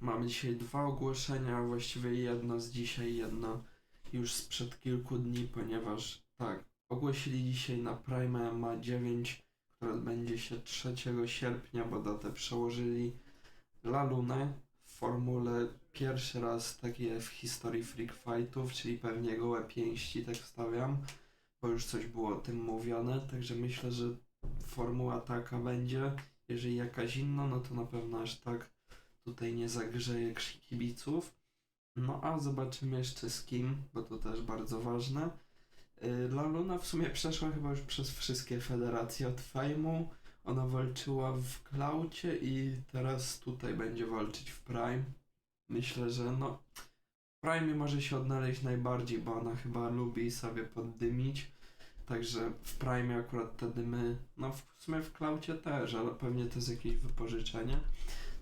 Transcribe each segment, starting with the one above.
Mamy dzisiaj dwa ogłoszenia, właściwie jedno z dzisiaj, jedno już sprzed kilku dni, ponieważ tak, ogłosili dzisiaj na Prime ma 9, które odbędzie się 3 sierpnia, bo datę przełożyli La Lunę w formule pierwszy raz takie w historii Freak Fightów, czyli pewnie gołe pięści, tak wstawiam, bo już coś było o tym mówione, także myślę, że formuła taka będzie. Jeżeli jakaś inna, no to na pewno aż tak tutaj nie zagrzeje kibiców. No a zobaczymy jeszcze z kim, bo to też bardzo ważne. Y, La Luna w sumie przeszła chyba już przez wszystkie federacje od Fejmu. Ona walczyła w Klaucie i teraz tutaj będzie walczyć w Prime. Myślę, że no w Prime może się odnaleźć najbardziej, bo ona chyba lubi sobie poddymić. Także w Prime akurat te dymy, no w sumie w Klaucie też, ale pewnie to jest jakieś wypożyczenie.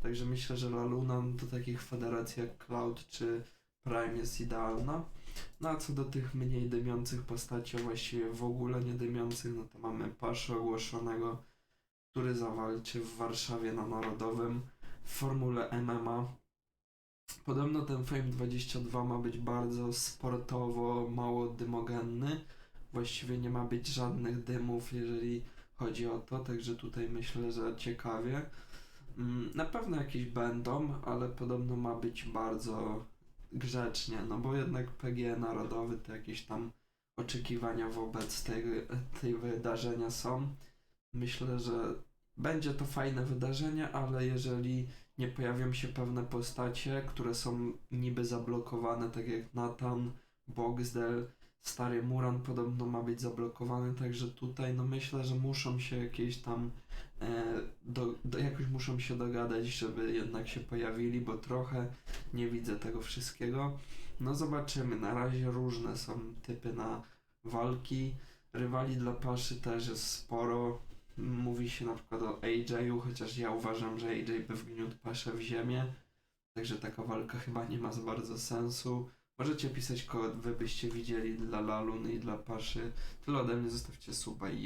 Także myślę, że La Luna do takich federacji jak Cloud czy Prime jest idealna. No a co do tych mniej dymiących postaci, a właściwie w ogóle nie dymiących, no to mamy Paszę ogłoszonego, który zawalczy w Warszawie na Narodowym w formule MMA. Podobno ten Fame 22 ma być bardzo sportowo, mało dymogenny. Właściwie nie ma być żadnych dymów, jeżeli chodzi o to, także tutaj myślę, że ciekawie. Mm, Na pewno jakieś będą, ale podobno ma być bardzo grzecznie, no bo jednak PG Narodowy to jakieś tam oczekiwania wobec tej, tej wydarzenia są. Myślę, że będzie to fajne wydarzenie, ale jeżeli nie pojawią się pewne postacie, które są niby zablokowane, tak jak Nathan, Boxdel, Stary Muran podobno ma być zablokowany, także tutaj no myślę, że muszą się jakieś tam e, do, do, jakoś muszą się dogadać, żeby jednak się pojawili, bo trochę nie widzę tego wszystkiego. No zobaczymy, na razie różne są typy na walki. Rywali dla Paszy też jest sporo. Mówi się na przykład o AJ-u, chociaż ja uważam, że AJ by wgniótł Paszę w ziemię. Także taka walka chyba nie ma za bardzo sensu. Możecie pisać kogo wy byście widzieli dla Laluny i dla Paszy. Tyle ode mnie, zostawcie suba i.